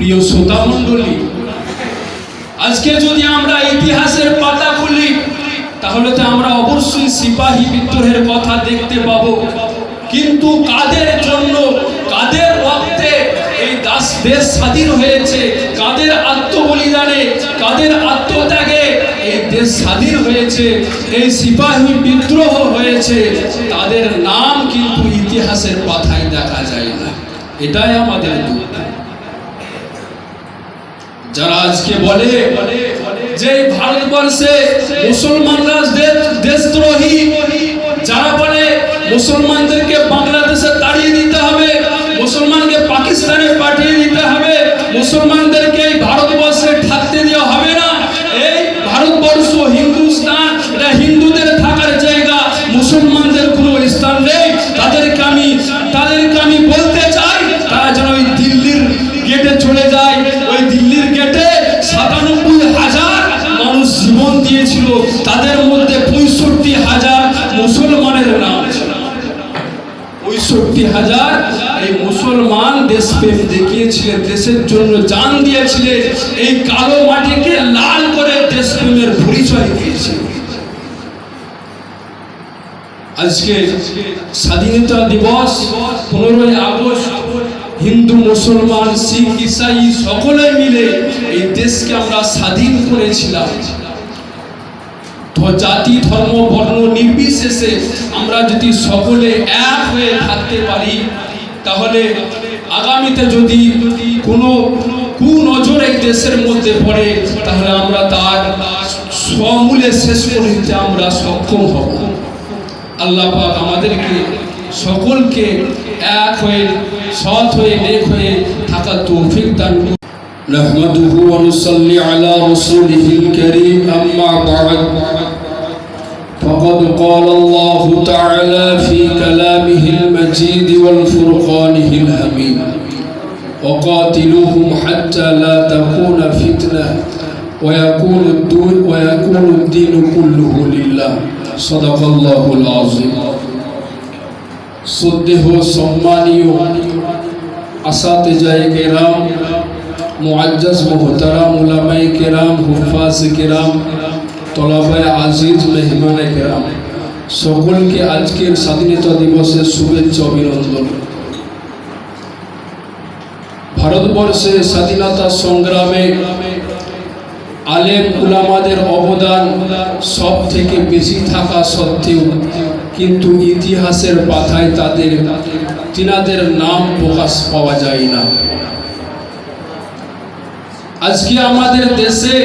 প্রিয় শ্রোতা মণ্ডলী, আজকে যদি আমরা ইতিহাসের পাতা খুলি, তাহলে তো আমরা অবশ্যই সিপাহী বিদ্রোহের কথা দেখতে পাবো। কিন্তু কাদের জন্য, কাদের রক্তে এই দাস দেশ স্বাধীন হয়েছে, কাদের আত্মবলিদানে, কাদের আত্মত্যাগে এই দেশ স্বাধীন হয়েছে, এই সিপাহী বিদ্রোহ হয়েছে, তাদের নাম কিন্তু ইতিহাসের পাতায় দেখা যায় না। এটাই আমাদের দুঃখ। যারা আজকে বলে যে ভারতবর্ষে মুসলমানরা দেশ- দেশদ্রোহী, যারা বলে মুসলমানদেরকে বাংলাদেশে তাড়িয়ে দিতে হবে, মুসলমানকে পাকিস্তানে পাঠিয়ে দিতে হবে মুসলমানদেরকে স্বাধীনতা দিবস, পনেরোই আগস্ট, হিন্দু, মুসলমান, শিখ, ইসাই, সকলে মিলে এই দেশকে আমরা স্বাধীন করেছিলাম। জাতি, ধর্ম, বর্ণ নির্বিশেষে আমরা যদি সকলে এক হয়ে থাকতে পারি, তাহলে আগামীতে যদি কোনো কুনজর এই দেশের মধ্যে পড়ে, তাহলে আমরা তার সমূলে শেষ করে আমরা সক্ষম হব আল্লাহ পাক আমাদেরকে সকলকে এক হয়ে, সৎ হয়ে, নেক হয়ে থাকার তৌফিক দান। نحمده ونصلي على رسوله الكريم أما بعد فقد قال الله تعالى في كلامه المجيد والفرقانه الحميد وقاتلوهم حتى لا تكون فتنة ويكون الدين ويكون الدين كله لله صدق الله العظيم শ্রদ্ধেহ সম্মানীয় আসাতেজায় কেরাম মুআজ্জাজ, মোহতারাম উলামাই কেরাম, হুফাজ কেরাম তলাবায় আজিজ, মেহমানে কেরাম। সকলকে আজকের স্বাধীনতা দিবসের শুভেচ্ছা, অভিনন্দন। ভারতবর্ষে স্বাধীনতা সংগ্রামে আলেম উলামাদের অবদান সব থেকে বেশি থাকা সত্ত্বেও কিন্তু ইতিহাসের পাতায় তাদের, তিনাদের নাম প্রকাশ পাওয়া যায় না। আজকে আমাদের দেশে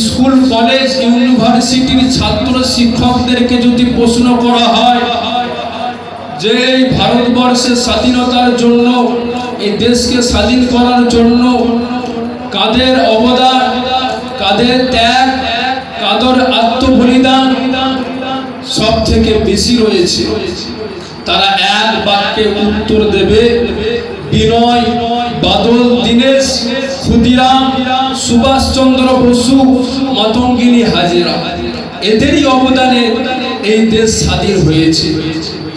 স্কুল, কলেজ, ইউনিভার্সিটির ছাত্র শিক্ষকদেরকে যদি প্রশ্ন করা হয় যে এই ভারতবর্ষের স্বাধীনতার জন্য, এই দেশকে স্বাধীন করার জন্য কাদের অবদান, কাদের ত্যাগ, কাদের আত্মবলিদান সব থেকে বেশি রয়েছে? তারা এক বাক্যে উত্তর দেবে বিনয় বাদল, দীনেশ, ক্ষুদিরাম, সুভাষচন্দ্র বসু, মাতঙ্গিনী হাজেরা। এদেরই অবদানে এই দেশ স্বাধীন হয়েছে।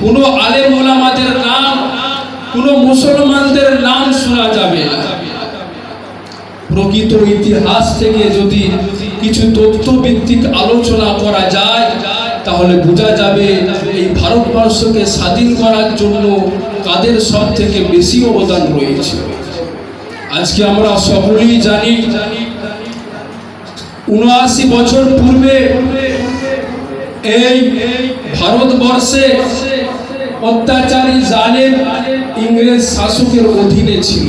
কোনো আলেম ওলামাদের নাম, কোনো মুসলমানদের নাম শোনা যাবে না। প্রকৃত ইতিহাস থেকে যদি কিছু তথ্যভিত্তিক আলোচনা করা যায়, তাহলে বোঝা যাবে এই ভারতবর্ষকে স্বাধীন করার জন্য কাদের সব থেকে বেশি অবদান রয়েছে? আজকে আমরা সকলেই জানি, উনআশি বছর পূর্বে এই ভারতবর্ষে অত্যাচারী জালেম ইংরেজ শাসকের অধীনে ছিল।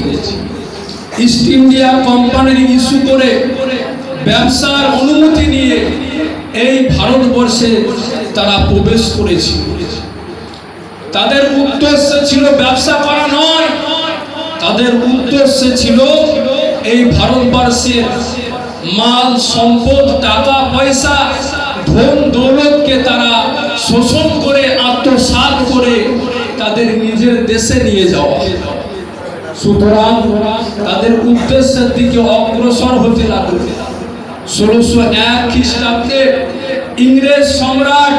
ইস্ট ইন্ডিয়া কোম্পানির ইস্যু করে ব্যবসার অনুমতি নিয়ে এই ভারতবর্ষে তারা প্রবেশ করেছিল। তাদের উদ্দেশ্য ছিল ব্যবসা করা নয়। তাদের উদ্দেশ্য ছিল এই ভারতবর্ষের মাল, সম্পদ, টাকা, পয়সা, ধন দৌলতকে তারা শোষণ করে, আত্মসাৎ করে তাদের নিজের দেশে নিয়ে যাওয়া। সুতরাং তাদের উদ্দেশ্যের দিকে অগ্রসর হতে লাগল। ষোলোশো এক খ্রিস্টাব্দে ইংরেজ সম্রাট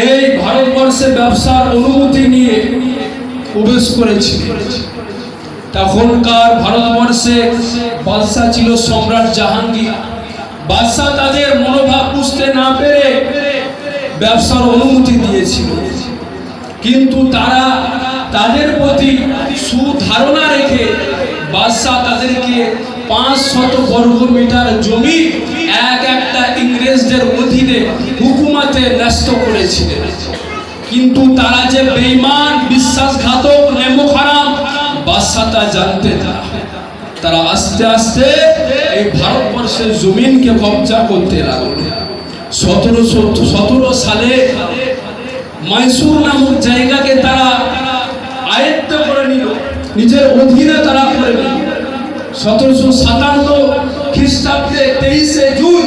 এই ভারতবর্ষে ব্যবসার অনুমতি নিয়ে প্রবেশ করেছিল তখনকার ভারতবর্ষে বাদশাহ ছিল সম্রাট জাহাঙ্গীর। বাদশাহ তাদের মনোভাব বুঝতে না পেরে ব্যবসার অনুমতি দিয়েছিল। কিন্তু তারা তাদের প্রতি সুধারণা রেখে বাদশাহ তাদেরকে পাঁচ শত বর্গ মিটার জমি এক একটা ইংরেজদের অধীনে হুকুমাতে ন্যস্ত করেছিলেন। কিন্তু তারা যে বেঈমান, বিশ্বাসঘাতক নেমো খারাপ বাদশাহ জানতে না। তারা আস্তে আস্তে এই ভারতবর্ষের জমিনকে কবজা করতে লাগল। সতেরোশো, সতেরো সালে মাইসুর নামক জায়গাকে তারা আয়ত্ত করে নিল। নিজের অধীনে তারা করে নিল। সতেরোশো সাতান্ন খ্রিস্টাব্দে তেইশে জুন,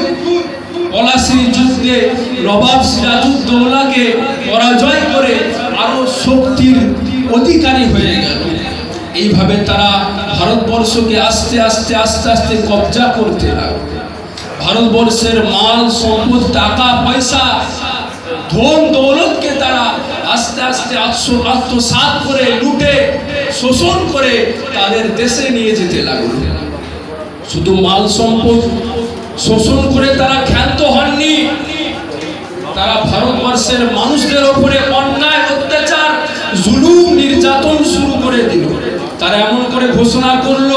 পলাশী যুদ্ধে নবাব সিরাজউদ্দৌলাকে পরাজয় করে আরও শক্তির অধিকারী হয়ে গেল। এইভাবে তারা ভারতবর্ষকে আস্তে আস্তে আস্তে আস্তে কবজা করতে লাগল। ভারতবর্ষের মাল, সম্পদ, টাকা, পয়সা, ধন, দৌলতকে তারা আস্তে আস্তে আত্ম, আত্মসাৎ করে, লুটে, শোষণ করে তাদের দেশে নিয়ে যেতে লাগল। শুধু মাল সম্পদ শোষণ করে তারা ক্ষান্ত হননি। তারা ভারতবর্ষের মানুষদের ওপরে অন্যায়, অত্যাচার, জুলুম, নির্যাতন শুরু করে দিল। তারা এমন করে ঘোষণা করল,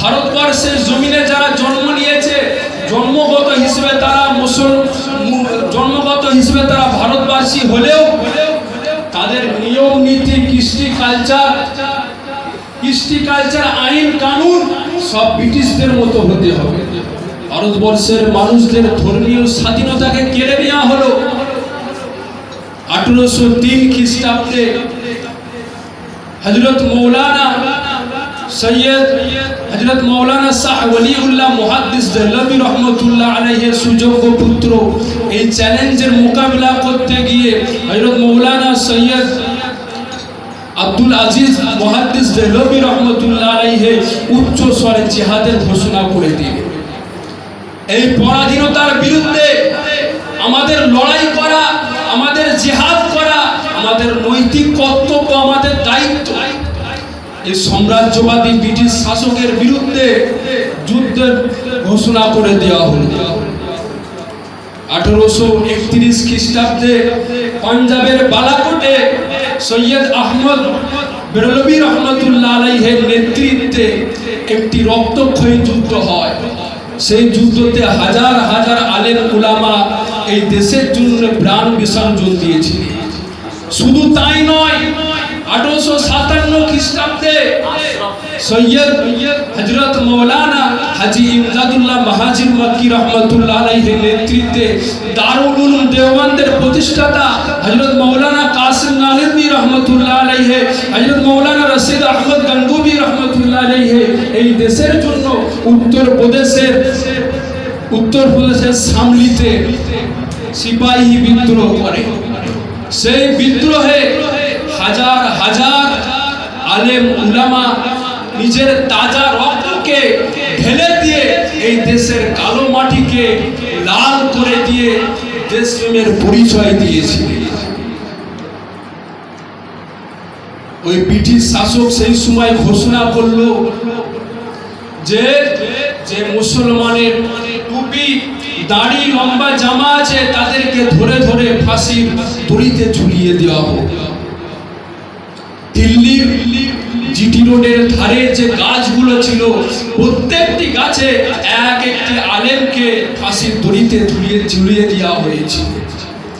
ভারতবর্ষের জমিনে যারা জন্ম নিয়েছে, জন্মগত হিসেবে তারা মুসল জন্মগত হিসেবে তারা ভারতবাসী হলেও তাদের নিয়ম, নীতি, কৃষ্টি কালচার কৃষ্টি কালচার, আইন, কানুন সব ব্রিটিশদের মতো হতে হবে। ভারতবর্ষের মানুষদের ধর্মীয় স্বাধীনতাকে কেড়ে নেওয়া হলো। আঠেরোশো তিন খ্রিস্টাব্দে হজরত মৌলানা সৈয়দ হজরত মৌলানা শাহ ওলিউল্লাহ মুহাদ্দিস দেহলভি রহমতুল্লাহ আলাইহের সুযোগ্য পুত্র এই চ্যালেঞ্জের মোকাবিলা করতে গিয়ে হজরত মৌলানা সৈয়দ আব্দুল আজিজ মুহাদ্দিস দেহলভি রহমতুল্লাহ আলাইহে উচ্চ স্বরে জিহাদের ঘোষণা করে দিলেন এই পরাধীনতার বিরুদ্ধে আমাদের লড়াই করা, আমাদের জেহাদ করা, আমাদের নৈতিক কর্তব্য, আমাদের দায়িত্ব। এই সাম্রাজ্যবাদী ব্রিটিশ শাসকের বিরুদ্ধে যুদ্ধের ঘোষণা করে দেওয়া হলো। আঠারোশো একত্রিশ খ্রিস্টাব্দে পাঞ্জাবের বালাকোটে সৈয়দ আহমদ বেরলবী রহমতুল্লাহ আলাইহের নেতৃত্বে একটি রক্তক্ষয়ী যুদ্ধ হয়। সেই যুদ্ধতে হাজার হাজার আলেম উলামা এই দেশের জন্য প্রাণ বিসর্জন দিয়েছিলেন শুধু তাই নয়, আঠারোশো সাতান্ন খ্রিস্টাব্দে সৈয়দ হজরত মৌলানা হাজি ইমদাদুল্লাহ মাহাজির মক্কি রহমতুল্লাহ আলাইহির নেতৃত্বে দারুল উলুম দেওবন্দের প্রতিষ্ঠাতা হজরত মৌলানা কাসিম নালিন্দি রহমতুল্লাহ আলাইহে হজরত মৌলানা রশিদ আহমদ গঙ্গুবি রহমতুল্লাহ আলাইহে এই দেশের জন্য উত্তর প্রদেশের উত্তর প্রদেশের সামলিতে সিপাহী বিদ্রোহ করে সেই বিদ্রোহে হাজার হাজার আলেম উলামা নিজের তাজা রক্তকে ঢেলে দিয়ে এই দেশের কালো মাটিকে লাল করে দিয়ে দেশপ্রেমের পরিচয় দিয়েছিলেন। ওই ব্রিটিশ শাসক সেই সময় ঘোষণা করল যে যে মুসলমানের টুপি, দাড়ি, লম্বা জামা আছে, তাদেরকে ধরে ধরে ফাঁসির দড়িতে ঝুলিয়ে দেওয়া হোক। দিল্লির জিটি রোডের ধারে যে গাছগুলো ছিল, প্রত্যেকটি গাছে এক একটি আলেমকে ফাঁসির দড়িতে ঝুলিয়ে ঝুলিয়ে দেওয়া হয়েছিল।